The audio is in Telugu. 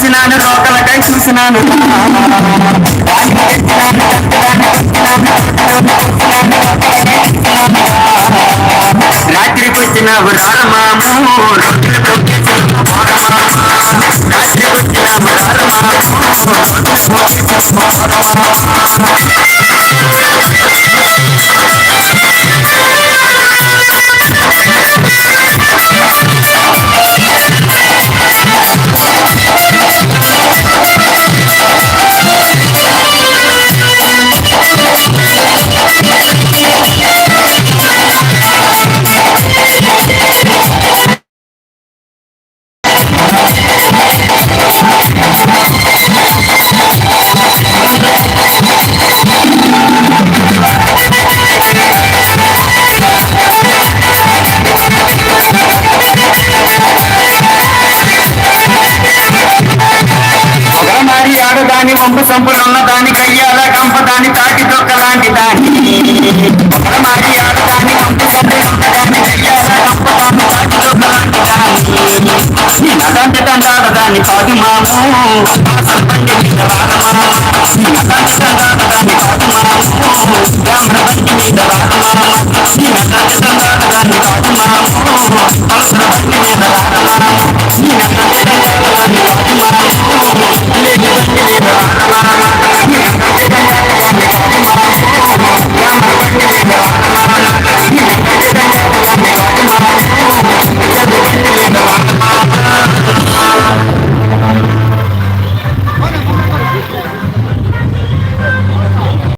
చూసినాను లోకలకై చూసినాను. రాత్రికి వచ్చినావు రారమాము రొట్టెలు తొక్కేసి రాత్రికి వచ్చినావు ఒకమారి దాని వంపు సంపులున్న దాని కయ్యాల కంప దాని తాటి తొక్క లాంటి దాని ఒకమారి ఆడదాని వంపు సంపులున్న దాని కయ్యాల కంప దాని తాటి తొక్క లాంటి దాని నదంటే దాని కాదు మాము. బండి మీద వాడమా నదంటే దాని కాదు మాము. మీద దాని